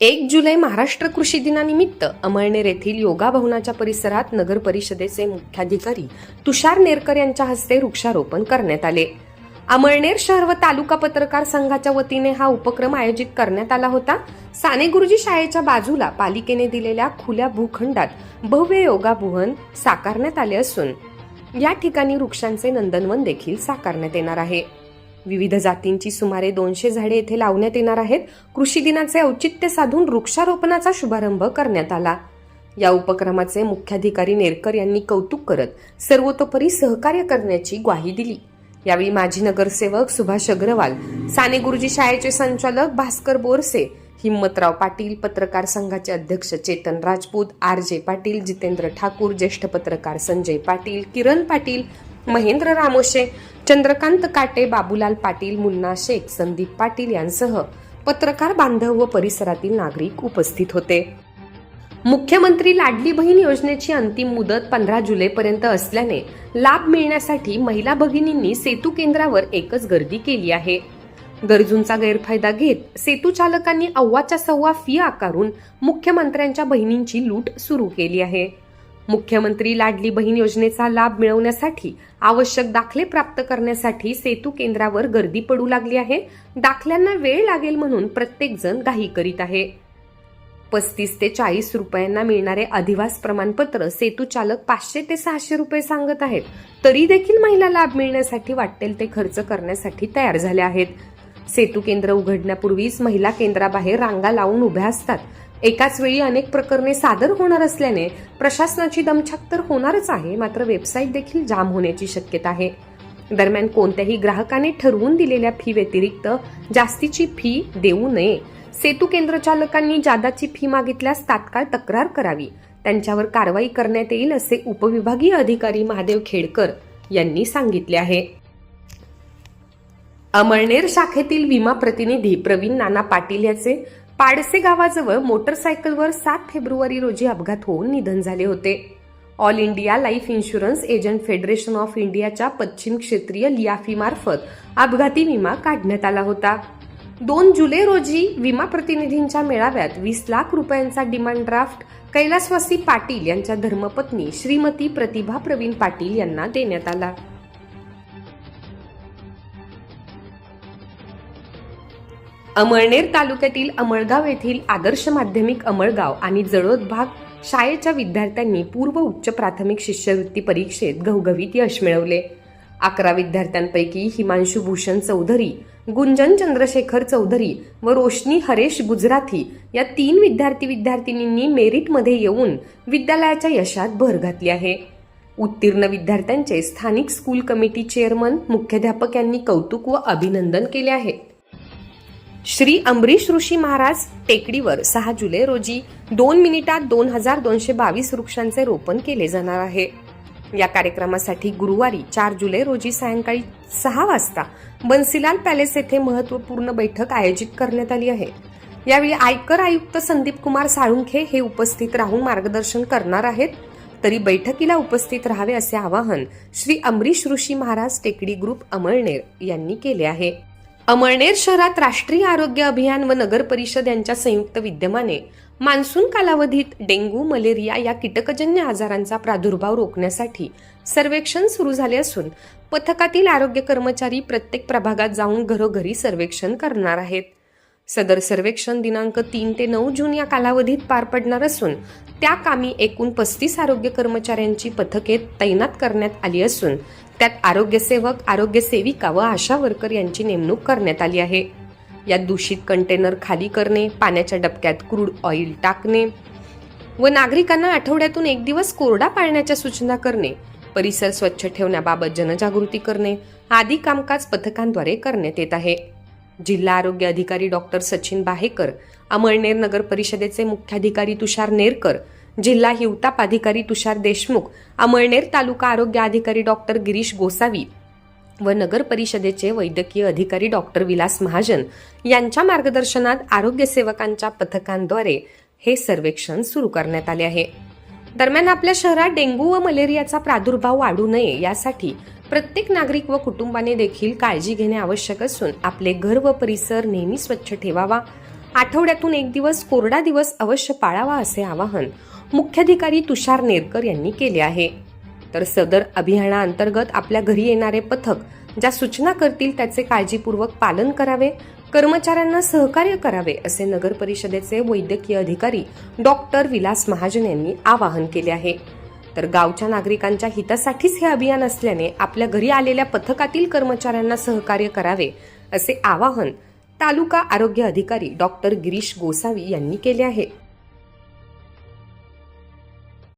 एक जुलै महाराष्ट्र कृषी दिनानिमित्त अमळनेर येथील योगा भवनाच्या परिसरात नगर परिषदेचे मुख्याधिकारी तुषार नेरकर यांच्या हस्ते वृक्षारोपण करण्यात आले. अमळनेर शहर व तालुका पत्रकार संघाच्या वतीने हा उपक्रम आयोजित करण्यात आला होता. साने गुरुजी शाळेच्या बाजूला पालिकेने दिलेल्या खुल्या भूखंडात भव्य योगा भुवन साकारण्यात आले असून या ठिकाणी वृक्षांचे नंदनवन देखील साकारण्यात येणार आहे. विविध जातींची सुमारे दोनशे झाडे येथे लावण्यात येणार आहेत. कृषी दिनाचे औचित्य साधून वृक्षारोपणाचा शुभारंभ करण्यात आला. या उपक्रमाचे मुख्याधिकारी नेरकर यांनी कौतुक करत सर्वतोपरी सहकार्य करण्याची ग्वाही दिली. यावेळी माजी नगरसेवक सुभाष अग्रवाल साने गुरुजी शाळेचे संचालक भास्कर बोरसे हिम्मतराव पाटील पत्रकार संघाचे अध्यक्ष चेतन राजपूत आर जे पाटील जितेंद्र ठाकूर ज्येष्ठ पत्रकार संजय पाटील किरण पाटील महेंद्र रामोशे चंद्रकांत काटे बाबूलाल पाटील मुन्ना शेख संदीप पाटील यांसह पत्रकार बांधव व परिसरातील नागरिक उपस्थित होते. मुख्यमंत्री लाडली बहीण योजनेची अंतिम मुदत पंधरा जुलैपर्यंत असल्याने लाभ मिळण्यासाठी महिला भगिनींनी सेतू केंद्रावर एकच गर्दी केली आहे. गरजूंचा गैरफायदा घेत सेतू चालकांनी अव्वाच्या सव्वा फी आकारून मुख्यमंत्र्यांच्या बहिणींची लूट सुरू केली आहे. मुख्यमंत्री लाडली बहीण योजनेचा लाभ मिळवण्यासाठी आवश्यक दाखले प्राप्त करण्यासाठी सेतू केंद्रावर गर्दी पडू लागली आहे. दाखल्यांना वेळ लागेल म्हणून प्रत्येक जण घाई करीत आहे. पस्तीस ते चाळीस रुपयांना मिळणारे अधिवास प्रमाणपत्र सेतू चालक पाचशे ते सहाशे रुपये सांगत आहेत. तरी देखील महिला लाभ मिळण्यासाठी वाटेल ते खर्च करण्यासाठी तयार झाल्या आहेत. सेतू केंद्र उघडण्यापूर्वीच महिला केंद्राबाहेर रांगा लावून उभ्या असतात. एकाच वेळी अनेक प्रकरणे सादर होणार असल्याने प्रशासनाची दमछाक तर होणारच आहे मात्र वेबसाईट देखील जाम होण्याची शक्यता आहे. दरम्यान कोणत्याही ग्राहकाने ठरवून दिलेल्या फी व्यतिरिक्त जास्तीची फी देऊ नये. सेतू केंद्र चालकांनी जादाची फी मागितल्यास तात्काळ तक्रार करावी. त्यांच्यावर कारवाई करण्यात येईल असे उपविभागीय अधिकारी महादेव खेडकर यांनी सांगितले आहे. अमळनेर शाखेतील विमा प्रतिनिधी प्रवीण नाना पाटील याचे पाडसे गावाजवळ मोटरसायकलवर सात फेब्रुवारी रोजी अपघात होऊन निधन झाले होते. All India Life Insurance agent Federation of इंडियाच्या पश्चिम क्षेत्रीय लियाफीमार्फत अपघाती विमा काढण्यात आला होता. दोन जुलै रोजी विमा प्रतिनिधींच्या मेळाव्यात वीस लाख रुपयांचा डिमांड ड्राफ्ट कैलासवासी पाटील यांच्या धर्मपत्नी श्रीमती प्रतिभा प्रवीण पाटील यांना देण्यात आला. अमळनेर तालुक्यातील अमळगाव येथील आदर्श माध्यमिक अमळगाव आणि जळोद भाग शाळेच्या विद्यार्थ्यांनी पूर्व उच्च प्राथमिक शिष्यवृत्ती परीक्षेत घवघवीत यश मिळवले. अकरा विद्यार्थ्यांपैकी हिमांशु भूषण चौधरी गुंजन चंद्रशेखर चौधरी व रोशनी हरेश गुजराथी या तीन विद्यार्थी विद्यार्थिनींनी मेरिटमध्ये येऊन विद्यालयाच्या यशात भर घातली आहे. उत्तीर्ण विद्यार्थ्यांचे स्थानिक स्कूल कमिटी चेअरमन मुख्याध्यापक यांनी कौतुक व अभिनंदन केले आहे. श्री अंबरीश ऋषी महाराज टेकडीवर सहा जुलै रोजी दोन मिनिटात दोन हजार दोनशे बावीस वृक्षांचे रोपण केले जाणार आहे. या कार्यक्रमासाठी गुरुवारी चार जुलै रोजी सायंकाळी सहा वाजता बन्सीलाल पॅलेस येथे महत्त्वपूर्ण बैठक आयोजित करण्यात आली आहे. यावेळी आयकर आयुक्त संदीप कुमार साळुंखे हे उपस्थित राहून मार्गदर्शन करणार आहेत. तरी बैठकीला उपस्थित राहावे असे आवाहन श्री अंबरीश ऋषी महाराज टेकडी ग्रुप अमळनेर यांनी केले आहे. अमळनेर शहरात राष्ट्रीय आरोग्य अभियान व नगर परिषद यांच्या संयुक्त विद्यमाने मान्सून कालावधीत डेंग्यू मलेरिया या कीटकजन्य आजारांचा प्रादुर्भाव रोखण्यासाठी सर्वेक्षण सुरू झाले असून पथकातील आरोग्य कर्मचारी प्रत्येक प्रभागात जाऊन घरोघरी सर्वेक्षण करणार आहेत. सदर सर्वेक्षण दिनांक तीन ते नऊ जून या कालावधीत पार पडणार असून त्या कामी एकूण पस्तीस आरोग्य कर्मचाऱ्यांची पथके तैनात करण्यात आली असून त्यात आरोग्यसेवक आरोग्य सेविका व आशा वर्कर यांची नेमणूक करण्यात आली आहे. यात दूषित कंटेनर खाली करणे पाण्याच्या डबक्यात क्रूड ऑइल टाकणे व नागरिकांना आठवड्यातून एक दिवस कोरडा पाळण्याच्या सूचना करणे परिसर स्वच्छ ठेवण्याबाबत जनजागृती करणे आदी कामकाज पथकांद्वारे करण्यात येत आहे. जिल्हा आरोग्य अधिकारी डॉक्टर सचिन बाहेकर अमळनेर नगर परिषदेचे मुख्याधिकारी तुषार नेरकर जिल्हा हिवताप अधिकारी तुषार देशमुख अमळनेर तालुका आरोग्य अधिकारी डॉक्टर गिरीश गोसावी व नगर परिषदेचे वैद्यकीय अधिकारी डॉक्टर विलास महाजन यांच्या मार्गदर्शनात आरोग्य सेवकांच्या पथकांद्वारे हे सर्वेक्षण सुरू करण्यात आले आहे. दरम्यान आपल्या शहरात डेंग्यू व मलेरियाचा प्रादुर्भाव वाढू नये यासाठी प्रत्येक नागरिक व कुटुंबाने देखील काळजी घेणे आवश्यक असून आपले घर व परिसर नेहमी स्वच्छ ठेवावा. आठवड्यातून एक दिवस कोरडा दिवस अवश्य पाळावा असे आवाहन मुख्याधिकारी तुषार नेरकर यांनी केले आहे. तर सदर अभियानाअंतर्गत आपल्या घरी येणारे पथक ज्या सूचना करतील त्याचे काळजीपूर्वक पालन करावे कर्मचाऱ्यांना सहकार्य करावे असे नगर परिषदेचे वैद्यकीय अधिकारी डॉक्टर विलास महाजन यांनी आवाहन केले आहे. तर गावच्या नागरिकांच्या हितासाठीच हे अभियान असल्याने आपल्या घरी आलेल्या पथकातील कर्मचाऱ्यांना सहकार्य करावे असे आवाहन तालुका आरोग्य अधिकारी डॉक्टर गिरीश गोसावी यांनी केले आहे.